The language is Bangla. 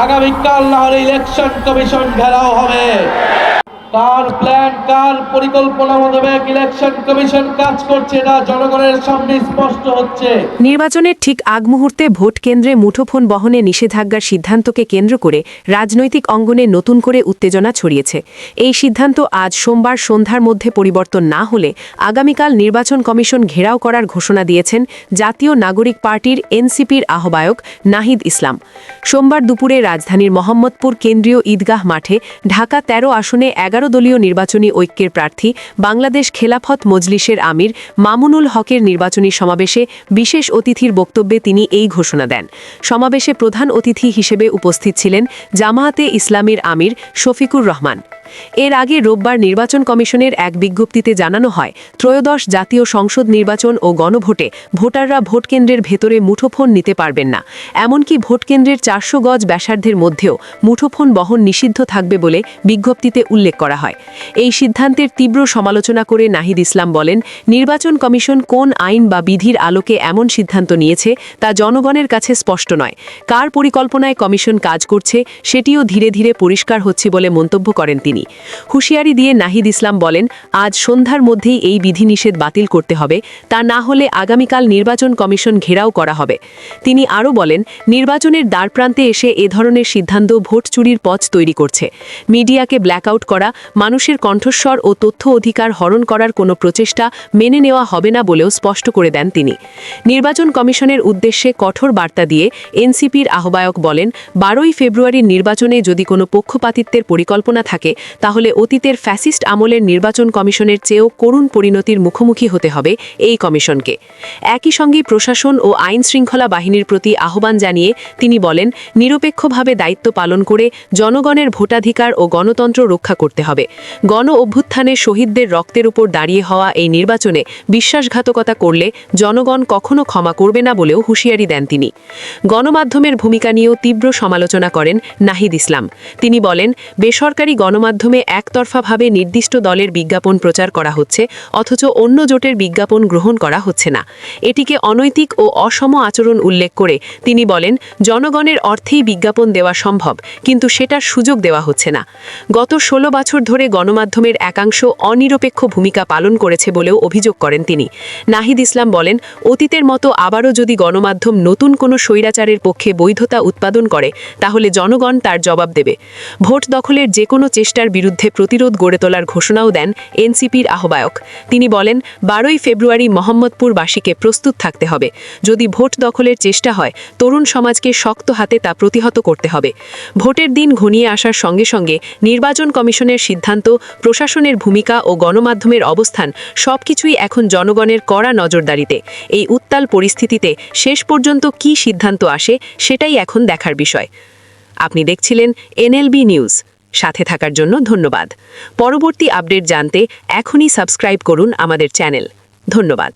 আগামীকাল না হলে ইলেকশন কমিশন ঘেরাও হবে। কার প্ল্যান, কার পরিকল্পনা মোতাবেক ইলেকশন কমিশন কাজ করছে এটা জনগণের সামনে স্পষ্ট হচ্ছে। নির্বাচনের ঠিক আগ মুহূর্তে ভোট কেন্দ্রে মুঠোফোন বহনে নিষেধাজ্ঞার সিদ্ধান্তকে কেন্দ্র করে রাজনৈতিক অঙ্গনে নতুন করে উত্তেজনা ছড়িয়েছে। এই সিদ্ধান্ত আজ সোমবার সন্ধ্যার মধ্যে পরিবর্তন না হলে আগামীকাল নির্বাচন কমিশন ঘেরাও করার ঘোষণা দিয়েছেন জাতীয় নাগরিক পার্টির এনসিপির আহ্বায়ক নাহিদ ইসলাম। সোমবার দুপুরে রাজধানীর মোহাম্মদপুর কেন্দ্রীয় ঈদগাহ মাঠে ঢাকা ১৩ আসনে এগারো দলীয় নির্বাচনী ঐক্যের প্রার্থী বাংলাদেশ খেলাফত মজলিসের আমির মামুনুল হকের নির্বাচনী সমাবেশে বিশেষ অতিথির বক্তব্যে তিনি এই ঘোষণা দেন। সমাবেশে প্রধান অতিথি হিসেবে উপস্থিত ছিলেন জামায়াতে ইসলামের আমির শফিকুর রহমান। এর আগে রোববার নির্বাচন কমিশনের এক বিজ্ঞপ্তিতে জানানো হয়, ত্রয়োদশ জাতীয় সংসদ নির্বাচন ও গণভোটে ভোটাররা ভোটকেন্দ্রের ভেতরে মুঠোফোন নিতে পারবেন না। এমনকি ভোটকেন্দ্রের চারশো গজ ব্যাসার্ধের মধ্যেও মুঠোফোন বহন নিষিদ্ধ থাকবে বলে বিজ্ঞপ্তিতে উল্লেখ করা হয়। এই সিদ্ধান্তের তীব্র সমালোচনা করে নাহিদ ইসলাম বলেন, নির্বাচন কমিশন কোন আইন বা বিধির আলোকে এমন সিদ্ধান্ত নিয়েছে তা জনগণের কাছে স্পষ্ট নয়। কার পরিকল্পনায় কমিশন কাজ করছে সেটিও ধীরে ধীরে পরিষ্কার হচ্ছে বলে মন্তব্য করেন তিনি। হুঁশিয়ারি দিয়ে নাহিদ ইসলাম বলেন, আজ সন্ধ্যার মধ্যেই এই বিধিনিষেধ বাতিল করতে হবে, তা না হলে আগামীকাল নির্বাচন কমিশন ঘেরাও করা হবে। তিনি আরও বলেন, নির্বাচনের দ্বারপ্রান্তে এসে এ ধরনের সিদ্ধান্ত ভোট চুরির পথ তৈরি করছে। মিডিয়াকে ব্ল্যাকআউট করা, মানুষের কণ্ঠস্বর ও তথ্য অধিকার হরণ করার কোনো প্রচেষ্টা মেনে নেওয়া হবে না বলেও স্পষ্ট করে দেন তিনি। নির্বাচন কমিশনের উদ্দেশ্যে কঠোর বার্তা দিয়ে এনসিপির আহ্বায়ক বলেন, বারোই ফেব্রুয়ারির নির্বাচনে যদি কোনো পক্ষপাতিত্বের পরিকল্পনা থাকে তাহলে অতীতের ফ্যাসিস্ট আমলের নির্বাচন কমিশনের চেয়েও করুণ পরিণতির মুখোমুখি হতে হবে এই কমিশনকে। একই সঙ্গে প্রশাসন ও আইন শৃঙ্খলা বাহিনীর প্রতি আহ্বান জানিয়ে তিনি বলেন, নিরপেক্ষভাবে দায়িত্ব পালন করে জনগণের ভোটাধিকার ও গণতন্ত্র রক্ষা করতে হবে। গণ অভ্যুত্থানে শহীদদের রক্তের উপর দাঁড়িয়ে হওয়া এই নির্বাচনে বিশ্বাসঘাতকতা করলে জনগণ কখনো ক্ষমা করবে না বলেও হুঁশিয়ারি দেন তিনি। গণমাধ্যমের ভূমিকা নিয়েও তীব্র সমালোচনা করেন নাহিদ ইসলাম। তিনি বলেন, বেসরকারি গণমাধ্যমে একতরফাভাবে নির্দিষ্ট দলের বিজ্ঞাপন প্রচার করা হচ্ছে, অথচ অন্য জোটের বিজ্ঞাপন গ্রহণ করা হচ্ছে না। এটিকে অনৈতিক ও অসম আচরণ উল্লেখ করে তিনি বলেন, জনগণের অর্থেই বিজ্ঞাপন দেওয়া সম্ভব, কিন্তু সেটার সুযোগ দেওয়া হচ্ছে না। গত ষোলো বছর ধরে গণমাধ্যমের একাংশ অনিরপেক্ষ ভূমিকা পালন করেছে বলেও অভিযোগ করেন তিনি। নাহিদ ইসলাম বলেন, অতীতের মতো আবারও যদি গণমাধ্যম নতুন কোনো স্বৈরাচারের পক্ষে বৈধতা উৎপাদন করে, তাহলে জনগণ তার জবাব দেবে। ভোট দখলের যে কোনো চেষ্টার বিরুদ্ধে প্রতিরোধ গড়ে তোলার ঘোষণাও দেন এনসিপির আহ্বায়ক। তিনি বলেন, বারোই ফেব্রুয়ারি মোহাম্মদপুরবাসীকে প্রস্তুত থাকতে হবে। যদি ভোট দখলের চেষ্টা হয়, তরুণ সমাজকে শক্ত হাতে তা প্রতিহত করতে হবে। ভোটের দিন ঘনিয়ে আসার সঙ্গে সঙ্গে নির্বাচন কমিশনের সিদ্ধান্ত, প্রশাসনের ভূমিকা ও গণমাধ্যমের অবস্থান সবকিছুই এখন জনগণের কড়া নজরদারিতে। এই উত্তাল পরিস্থিতিতে শেষ পর্যন্ত কি সিদ্ধান্ত আসে, সেটাই এখন দেখার বিষয়। আপনি দেখছিলেন এনএলবি নিউজ। সাথে থাকার জন্য ধন্যবাদ। পরবর্তী আপডেট জানতে এখনই সাবস্ক্রাইব করুন আমাদের চ্যানেল। ধন্যবাদ।